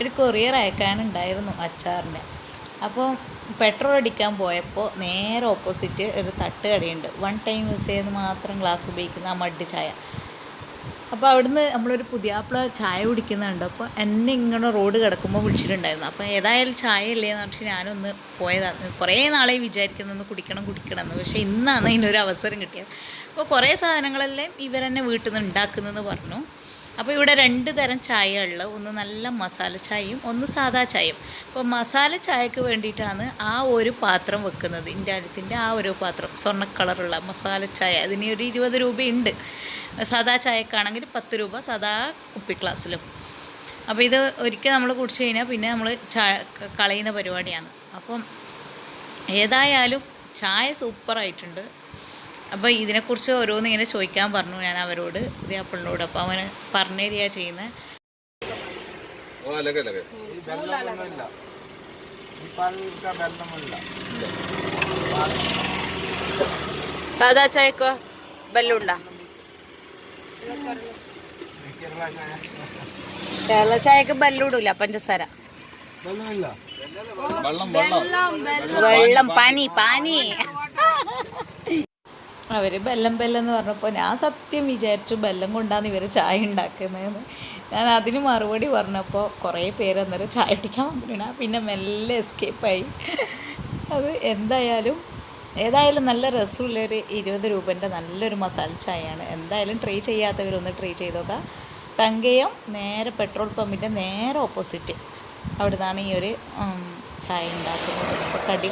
ഒരു കൊറിയർ അയക്കാനുണ്ടായിരുന്നു അച്ചാറിന്റെ അപ്പോൾ പെട്രോൾ അടിക്കാൻ പോയപ്പോൾ നേരെ ഓപ്പോസിറ്റ് ഒരു തട്ട് കടയുണ്ട്. വൺ ടൈം യൂസ് ചെയ്ത് മാത്രം ഗ്ലാസ് ഉപയോഗിക്കുന്ന ആ മഡ് ചായ. അപ്പോൾ അവിടുന്ന് നമ്മളൊരു പുതിയാപ്പിള ചായ കുടിക്കുന്നുണ്ട്. അപ്പോൾ എന്നെ ഇങ്ങനെ റോഡ് കിടക്കുമ്പോൾ വിളിച്ചിട്ടുണ്ടായിരുന്നു. അപ്പോൾ ഏതായാലും ചായ ഇല്ലേ എന്ന് പറഞ്ഞിട്ട് ഞാനൊന്ന് പോയതാണ് കുറേ നാളെ വിചാരിക്കുന്നൊന്ന് കുടിക്കണം കുടിക്കണം എന്ന്. പക്ഷേ ഇന്നാണ് അതിനൊരു അവസരം കിട്ടിയത്. അപ്പോൾ കുറേ സാധനങ്ങളെല്ലാം ഇവരെന്നെ വീട്ടിൽ നിന്ന് ഉണ്ടാക്കുന്നതെന്ന് പറഞ്ഞു. അപ്പോൾ ഇവിടെ രണ്ട് തരം ചായ ഉള്ളത്. ഒന്ന് നല്ല മസാല ചായയും ഒന്ന് സാദാ ചായയും. അപ്പോൾ മസാല ചായക്ക് വേണ്ടിയിട്ടാണ് ആ ഒരു പാത്രം വെക്കുന്നത്. ഇന്ത്യാലത്തിന്റെ ആ ഒരു പാത്രം സ്വർണ കളറുള്ള മസാല ചായ. അതിന് ഒരു ഇരുപത് രൂപയുണ്ട്. സാദാ ചായക്കാണെങ്കിൽ പത്ത് രൂപ സാദാ കുപ്പി ഗ്ലാസ്സിലും. അപ്പോൾ ഇത് ഒരിക്കൽ നമ്മൾ കുടിച്ചു കഴിഞ്ഞാൽ പിന്നെ നമ്മൾ ചായ കളയുന്ന പരിപാടിയാണ്. അപ്പം ഏതായാലും ചായ സൂപ്പറായിട്ടുണ്ട് അപ്പോൾ ഇതിനെക്കുറിച്ച് ഓരോന്ന് ഇങ്ങനെ ചോദിക്കാൻ പറഞ്ഞു ഞാൻ അവരോട് പുതിയാപ്പിളിനോട് അപ്പോൾ അവന് പറഞ്ഞു തരിക ചെയ്യുന്നത് സാദാ ചായക്കോ? ബെല്ലുണ്ടോ? കേരള ചായ. കേരള ചായക്ക് ബെല്ലൂടില്ല പഞ്ചസാര. വെള്ളം പനി പനി. അവർ ബെല്ലം ബെല്ലം എന്ന് പറഞ്ഞപ്പോൾ ഞാൻ സത്യം വിചാരിച്ചു ബെല്ലം കൊണ്ടാണ് ഇവർ ചായ ഉണ്ടാക്കുന്നതെന്ന്. ഞാൻ അതിന് മറുപടി പറഞ്ഞപ്പോൾ കുറേ പേര് അന്നേരം ചായ അടിക്കാൻ വന്നിട്ടുണ്ട്. പിന്നെ മെല്ലെ എസ്കേപ്പായി അത് എന്തായാലും ഏതായാലും നല്ല രസമുള്ളൊരു ഇരുപത് രൂപന്റെ നല്ലൊരു മസാല ചായയാണ്. എന്തായാലും ട്രൈ ചെയ്യാത്തവരൊന്ന് ട്രൈ ചെയ്ത് നോക്കുക തങ്കയം നേരെ പെട്രോൾ പമ്പിന്റെ നേരെ ഓപ്പോസിറ്റ് അവിടെ നിന്നാണ് ഈ ഒരു ചായ ഉണ്ടാക്കുന്നത്. അപ്പോൾ കടി